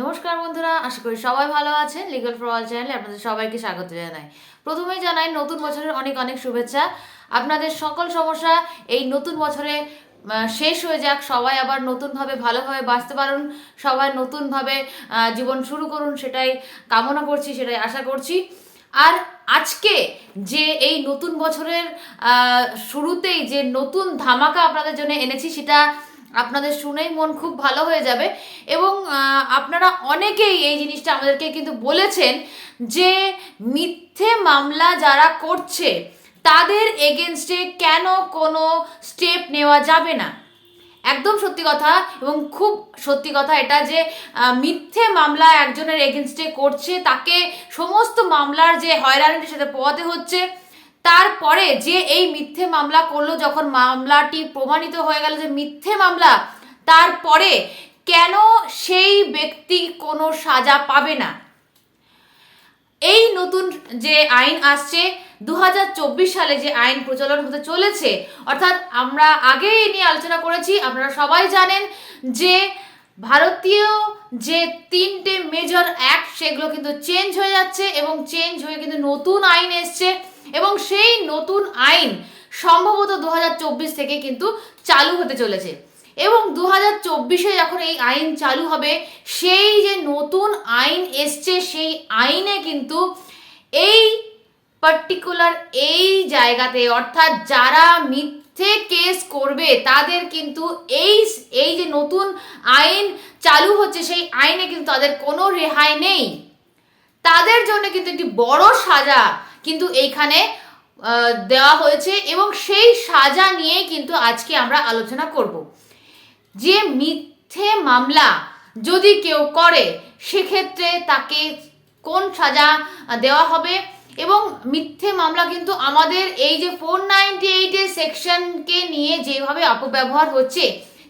নমস্কার বন্ধুরা, আশা করি সবাই ভালো আছেন। লিগাল ফর চ্যানেলে আপনাদের সবাইকে স্বাগত জানাই। প্রথমেই জানাই, নতুন বছরের অনেক অনেক শুভেচ্ছা। আপনাদের সকল সমস্যা এই নতুন বছরে শেষ হয়ে যাক। সবাই আবার নতুনভাবে, ভালোভাবে বাঁচতে পারুন। সবাই নতুনভাবে জীবন শুরু করুন, সেটাই কামনা করছি, সেটাই আশা করছি। আর আজকে যে এই নতুন বছরের শুরুতেই যে নতুন ধামাকা আপনাদের জন্য এনেছি, সেটা আপনাদের শুনেই মন খুব ভালো হয়ে যাবে। এবং আপনারা অনেকেই এই জিনিসটা আমাদেরকে কিন্তু বলেছেন যে, মিথ্যে মামলা যারা করছে, তাদের এগেনস্টে কেন কোনো স্টেপ নেওয়া যাবে না? একদম সত্যি কথা এবং খুব সত্যি কথা এটা যে মিথ্যে মামলা একজনের এগেনস্টে করছে, তাকে সমস্ত মামলার যে হয়রানির সাথে পোয়াতে হচ্ছে তারপরে যে এই মিথ্যে মামলা করল, যখন মামলাটি প্রমাণিত হয়ে গেল যে মিথ্যে মামলা, তারপরে কেন সেই ব্যক্তি কোনো সাজা পাবে না? এই নতুন যে আইন আসছে দু হাজার চব্বিশ সালে যে আইন প্রচলন হতে চলেছে, অর্থাৎ আমরা আগে নিয়ে আলোচনা করেছি, আপনারা সবাই জানেন যে ভারতীয় যে তিনটে মেজর অ্যাক্ট সেগুলো কিন্তু চেঞ্জ হয়ে যাচ্ছে এবং চেঞ্জ হয়ে কিন্তু নতুন আইন এসছে। এবং সেই নতুন আইন সম্ভবত দু হাজার চব্বিশ থেকে কিন্তু চালু হতে চলেছে। এবং দু হাজার চব্বিশে যখন এই আইন চালু হবে, সেই যে নতুন আইন এসছে, সেই আইনে কিন্তু এই পার্টিকুলার এই জায়গাতে, অর্থাৎ যারা মিথ্যে কেস করবে, তাদের কিন্তু এই এই যে নতুন আইন চালু হচ্ছে, সেই আইনে কিন্তু তাদের কোনো রেহাই নেই। তাদের জন্য কিন্তু একটি বড় সাজা কিন্তু এইখানে দেওয়া হয়েছে এবং সেই সাজা নিয়ে কিন্তু আজকে আমরা আলোচনা করব। যে মিথ্যে মামলা যদি কেউ করে, সেক্ষেত্রে তাকে কোন সাজা দেওয়া হবে? এবং মিথ্যে মামলা কিন্তু আমাদের এই যে ফোর নাইনটি এইটের সেকশনকে নিয়ে যেভাবে অপব্যবহার হচ্ছে,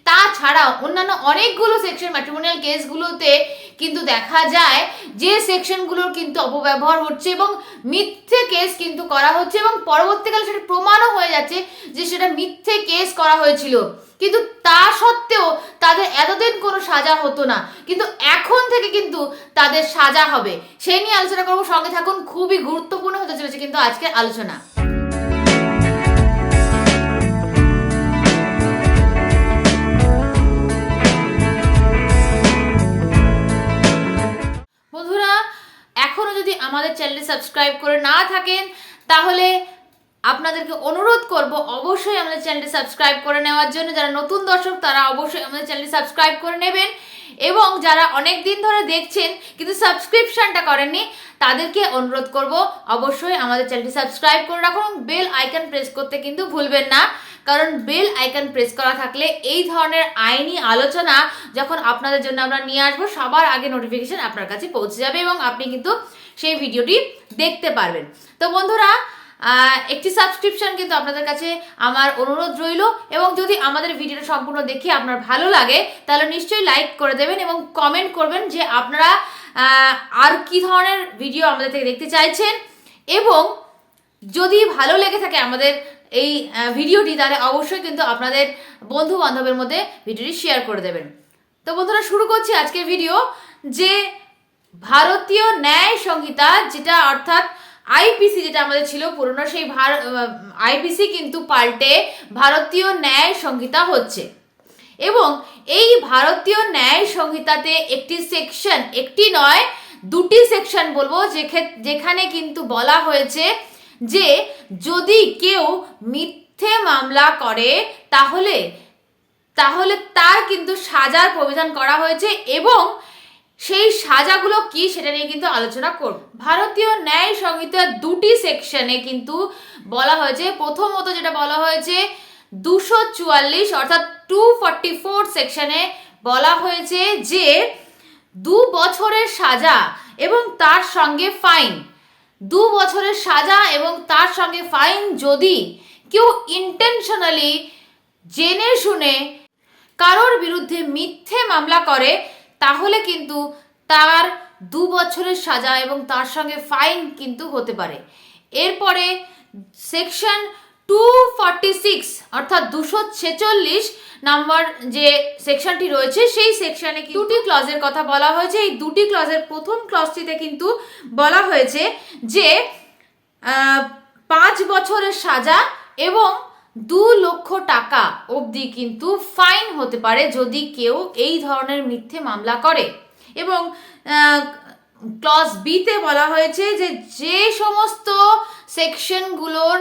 তাছাড়াও অন্যান্য অনেকগুলো সেকশন ম্যাট্রিমোনিয়াল কেসগুলোতে কিন্তু দেখা যায় যে সেকশনগুলোর কিন্তু অপব্যবহার হচ্ছে এবং মিথ্যে কেস কিন্তু করা হচ্ছে এবং পরবর্তীকালে সেটা প্রমাণও হয়ে যাচ্ছে যে সেটা মিথ্যে কেস করা হয়েছিল। কিন্তু তা সত্ত্বেও তাদের এতদিন কোনো সাজা হতো না। কিন্তু এখন থেকে কিন্তু তাদের সাজা হবে। সেই নিয়ে আলোচনা করব। সঙ্গে থাকুন। খুবই গুরুত্বপূর্ণ হতে চলেছে কিন্তু আজকের আলোচনা। এখনও যদি আমাদের চ্যানেলটি সাবস্ক্রাইব করে না থাকেন, তাহলে আপনাদেরকে অনুরোধ করব অবশ্যই আমাদের চ্যানেলটি সাবস্ক্রাইব করে নেওয়ার জন্য। যারা নতুন দর্শক, তারা অবশ্যই আমাদের চ্যানেলটি সাবস্ক্রাইব করে নেবেন। এবং যারা অনেক দিন ধরে দেখছেন, কিন্তু সাবস্ক্রিপশনটা করেননি, তাদেরকে অনুরোধ করব অবশ্যই আমাদের চ্যানেলটি সাবস্ক্রাইব করে রাখুন। বেল আইকন প্রেস করতে কিন্তু ভুলবেন না। কারণ বেল আইকন প্রেস করা থাকলে এই ধরনের আইনি আলোচনা যখন আপনাদের জন্য আমরা নিয়ে আসব, সবার আগে নোটিফিকেশন আপনার কাছে পৌঁছে যাবে এবং আপনি কিন্তু সেই ভিডিওটি দেখতে পারবেন। তো বন্ধুরা একটি সাবস্ক্রিপশন কিন্তু আপনাদের কাছে আমার অনুরোধ রইল এবং যদি আমাদের ভিডিওটা সম্পূর্ণ দেখে আপনার ভালো লাগে, তাহলে নিশ্চয়ই লাইক করে দেবেন এবং কমেন্ট করবেন যে আপনারা আর কি ধরনের ভিডিও আমাদের থেকে দেখতে চাইছেন এবং যদি ভালো লেগে থাকে আমাদের এই ভিডিওটি তাহলে অবশ্যই কিন্তু আপনাদের বন্ধু বান্ধবের মধ্যে ভিডিওটি শেয়ার করে দেবেন। তো বন্ধুরা, শুরু করছি আজকের ভিডিও যে ভারতীয় ন্যায় সংহিতা যেটা অর্থাৎ আইপিসি যেটা আমাদের ছিল পুরনো, সেই আইপিসি কিন্তু পাল্টে ভারতীয় ন্যায় সংহিতা হচ্ছে। এবং এই ভারতীয় ন্যায় সংহিতাতে একটি সেকশন একটি নয়, দুটি সেকশন বলব, যেখে- যেখানে কিন্তু বলা হয়েছে যে যদি কেউ মিথ্যে মামলা করে, তাহলে তাহলে তার কিন্তু সাজার প্রবিধান করা হয়েছে এবং সেই সাজাগুলো কি সেটা নিয়ে কিন্তু আলোচনা করব। ভারতীয় ন্যায় সংহিতার দুটি সেকশনে কিন্তু বলা হয়েছে। প্রথমত যেটা বলা হয়েছে, দুশো চুয়াল্লিশ অর্থাৎ টু ফর্টি ফোর সেকশনে বলা হয়েছে যে দু বছরের সাজা এবং তার সঙ্গে ফাইন। দু বছরের সাজা এবং তার সঙ্গে ফাইন যদি কেউ ইন্টেনশনালি জেনে শুনে কারোর বিরুদ্ধে মিথ্যে মামলা করে, তাহলে কিন্তু তার দু বছরের সাজা এবং তার সঙ্গে ফাইন কিন্তু হতে পারে। এরপরে সেকশন টু ফর্টি সিক্স অর্থাৎ দুশো ছেচল্লিশ নাম্বার যে সেকশনটি রয়েছে, সেই সেকশনে দুটি ক্লজের কথা বলা হয়েছে। এই দুটি ক্লজের প্রথম ক্লজটিতে কিন্তু বলা হয়েছে যে পাঁচ বছরের সাজা এবং দু লক্ষ টাকা অবধি কিন্তু ফাইন হতে পারে যদি কেউ এই ধরনের মিথ্যে মামলা করে। এবং ক্লজ বিতে বলা হয়েছে যে যে সমস্ত সেকশনগুলোর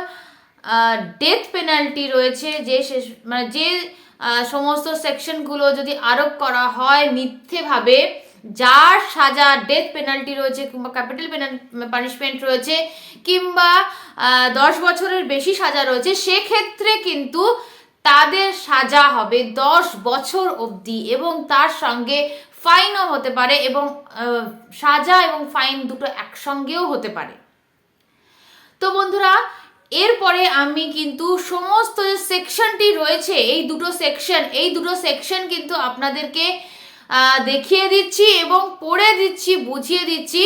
ডেথ পেনাল্টি রয়েছে, যে শেষ- মানে যে সমস্ত সেকশনগুলো যদি আরোপ করা হয় মিথ্যেভাবে, যার সাজা ডেথ পেনাল্টি রয়েছে কিংবা ক্যাপিটাল পানিশমেন্ট রয়েছে, কিংবা দশ বছরের বেশি সাজা রয়েছে, সেক্ষেত্রে কিন্তু তাদের সাজা হবে দশ বছর অবধি এবং তার সঙ্গে ফাইনও হতে পারে এবং সাজা এবং ফাইন দুটো একসঙ্গেও হতে পারে। তো বন্ধুরা এরপরে আমি কিন্তু সমস্ত যে সেকশনটি রয়েছে, এই দুটো সেকশন এই দুটো সেকশন কিন্তু আপনাদেরকে দেখিয়ে দিচ্ছি এবং পড়ে দিচ্ছি, বুঝিয়ে দিচ্ছি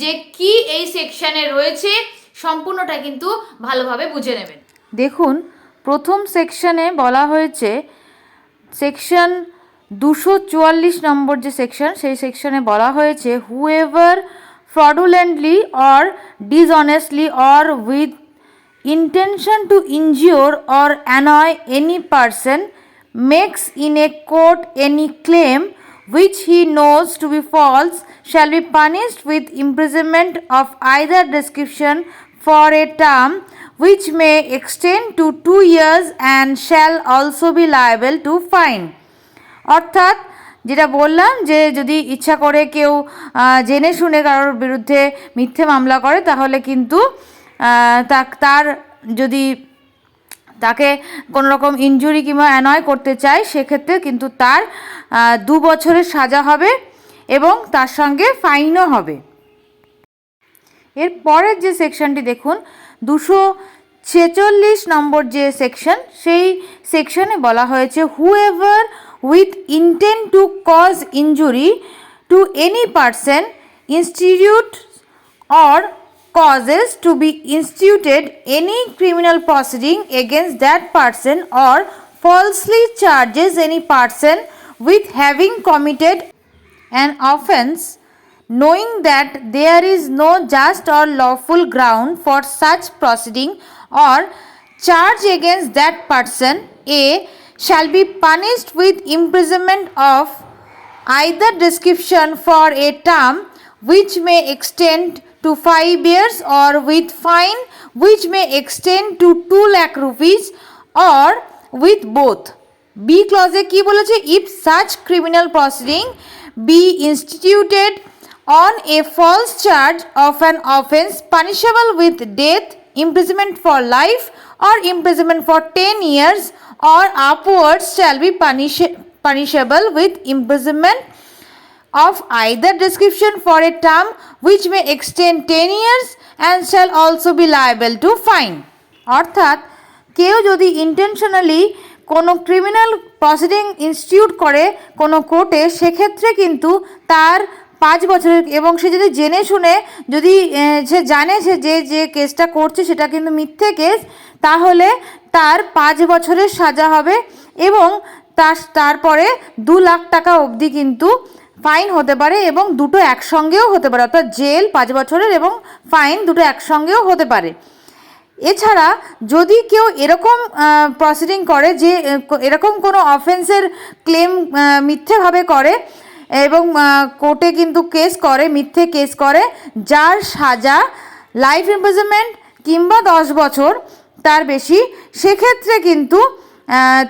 যে কি এই সেকশনে রয়েছে। সম্পূর্ণটা কিন্তু ভালোভাবে বুঝে নেবেন। দেখুন, প্রথম সেকশনে বলা হয়েছে সেকশন দুশো চুয়াল্লিশ নম্বর যে সেকশন সেই সেকশনে বলা হয়েছে whoever fraudulently or dishonestly or with intention to injure or annoy any person makes in a court any claim which he knows to be false shall be punished with imprisonment of either description for a term which may extend to two years and shall also be liable to fine অর্থাৎ যেটা বললাম যে যদি ইচ্ছা করে কেউ জেনে শুনে কারোর বিরুদ্ধে মিথ্যে মামলা করে তাহলে কিন্তু তার যদি তাকে কোনো রকম ইনজুরি কিংবা অ্যানয় করতে চায়, সেক্ষেত্রে কিন্তু তার দু বছরের সাজা হবে এবং তার সঙ্গে ফাইনও হবে। এর পরের যে সেকশনটি দেখুন, দুশো ছেচল্লিশ নম্বর যে সেকশন সেই সেকশনে বলা হয়েছে whoever with intent to cause injury to any person institute or causes to be instituted any criminal proceeding against that person or falsely charges any person with having committed an offense knowing that there is no just or lawful ground for such proceeding or charge against that person a shall be punished with imprisonment of either description for a term which may extend to 5 years or with fine which may extend to 2 lakh rupees or with both b clause কি বলেছে such criminal proceeding be instituted on a false charge of an offense punishable with death imprisonment for life or imprisonment for 10 years or upwards shall be punish- punishable with imprisonment of either description for a term which may extend 10 years and shall also be liable to fine. অর্থাৎ, কেউ যদি intentionally কোনো criminal proceeding institute করে কোনো কোর্টে সেক্ষেত্রে কিন্তু তার পাঁচ বছরের এবং সে যদি জেনে শুনে, যদি সে জানে সে যে যে কেসটা করছে সেটা কিন্তু মিথ্যে কেস, তাহলে তার পাঁচ বছরের সাজা হবে এবং তার তারপরে দু লাখ টাকা অবধি কিন্তু ফাইন হতে পারে এবং দুটো একসঙ্গেও হতে পারে, অর্থাৎ জেল পাঁচ বছরের এবং ফাইন দুটো একসঙ্গেও হতে পারে। এছাড়া যদি কেউ এরকম প্রসিডিং করে যে এরকম কোনো অফেন্সের ক্লেম মিথ্যেভাবে করে এবং কোর্টে কিন্তু কেস করে, মিথ্যে কেস করে, যার সাজা লাইফ ইমপ্রিজনমেন্ট কিংবা দশ বছর তার বেশি, সেক্ষেত্রে কিন্তু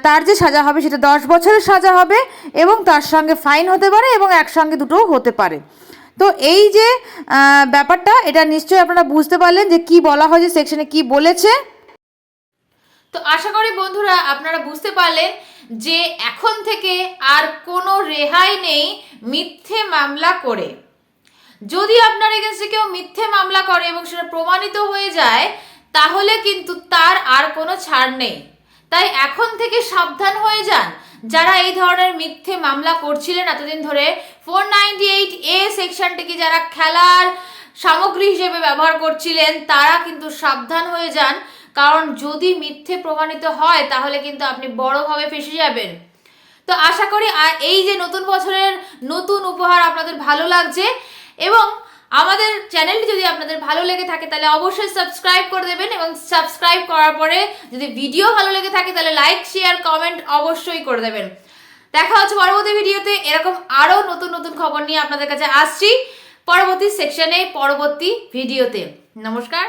তার যে সাজা হবে সেটা দশ বছরের সাজা হবে এবং তার সঙ্গে ফাইন হতে পারে এবং একসঙ্গে দুটোও হতে পারে। তো এই যে ব্যাপারটা, এটা নিশ্চয়ই আপনারা বুঝতে পারলেন যে কি বলা হয়েছে সেকশনে কি বলেছে। তো আশা করি বন্ধুরা আপনারা বুঝতে পারলেন যে এখন থেকে আর কোনো রেহাই নেই মিথ্যে মামলা করে। যদি আপনার এগেনস্টে কেউ মিথ্যে মামলা করে এবং সেটা প্রমাণিত হয়ে যায়, তাহলে কিন্তু তার আর কোনো ছাড় নেই। তাই এখন থেকে সাবধান হয়ে যান। যারা এই ধরনের মিথ্যে মামলা করছিলেন এতদিন ধরে ফোর এইট এ সেকশনটিকে যারা খেলার সামগ্রী হিসেবে ব্যবহার করছিলেন, তারা কিন্তু সাবধান হয়ে যান। কারণ যদি মিথ্যে প্রমাণিত হয়, তাহলে কিন্তু আপনি বড়ভাবে ফেসে যাবেন। তো আশা করি এই যে নতুন বছরের নতুন উপহার আপনাদের ভালো লাগছে এবং আমাদের চ্যানেলটি যদি আপনাদের ভালো লেগে থাকে, তাহলে অবশ্যই সাবস্ক্রাইব করে দেবেন এবং সাবস্ক্রাইব করার পরে যদি ভিডিও ভালো লেগে থাকে, তাহলে লাইক শেয়ার কমেন্ট অবশ্যই করে দেবেন। দেখা হচ্ছে পরবর্তী ভিডিওতে এরকম আরও নতুন নতুন খবর নিয়ে আপনাদের কাছে আসছি। পরবর্তী সেকশনে পরবর্তী ভিডিওতে নমস্কার।